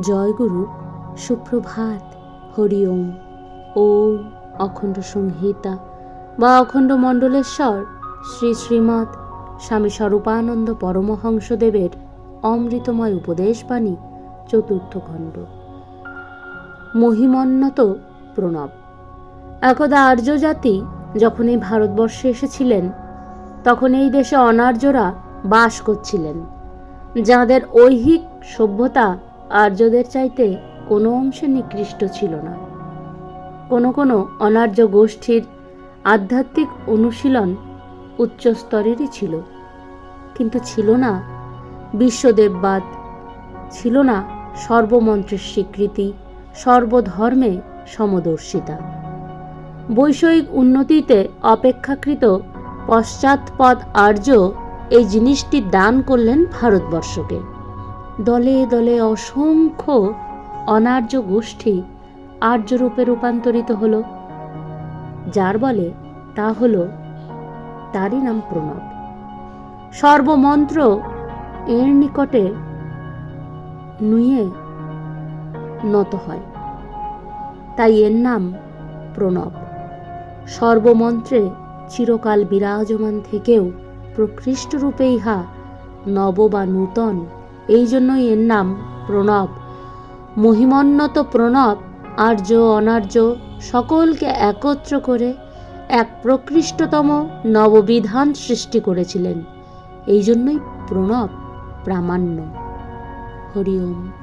জয়গুরু, সুপ্রভাত, হরি ওম। অখণ্ড সংহিতা বা অখণ্ড মণ্ডলেশ্বর, শ্রী শ্রীমৎ স্বামী স্বরূপানন্দ পরমহংসদেবের অমৃতময় উপদেশবাণী, চতুর্থ খণ্ড। মহিমন্নত প্রণব। একদা আর্য জাতি যখন এই ভারতবর্ষে এসেছিলেন, তখন এই দেশে অনার্যরা বাস করছিলেন, যাদের ঐহিক সভ্যতা আর্যদের চাইতে কোনো অংশে নিকৃষ্ট ছিল না। কোনো কোনো অনার্য গোষ্ঠীর আধ্যাত্মিক অনুশীলন উচ্চ স্তরেরই ছিল। কিন্তু ছিল না বিশ্বদেববাদ, ছিল না সর্বমন্ত্রের স্বীকৃতি, সর্বধর্মে সমদর্শিতা। বৈষয়িক উন্নতিতে অপেক্ষাকৃত পশ্চাৎপদ আর্য এই জিনিসটি দান করলেন ভারতবর্ষকে। দলে দলে অসংখ্য অনার্য গোষ্ঠী আর্যরূপে রূপান্তরিত হলো। যার বলে তা হল তারই নাম প্রণব। সর্বমন্ত্র এর নিকটে নুয়ে নত হয়। তাই এর নাম প্রণব। সর্বমন্ত্রে চিরকাল বিরাজমান থেকেও প্রকৃষ্ট রূপে ইহা নব বা নূতন এই জন্যই এর নাম প্রণব। মহিমন্নত প্রণব, আর্য, অনার্য, সকলকে একত্র করে এক প্রকৃষ্টতম নববিধান সৃষ্টি করেছিলেন। এই জন্যই প্রণব প্রামাণ্য। হরি ওম।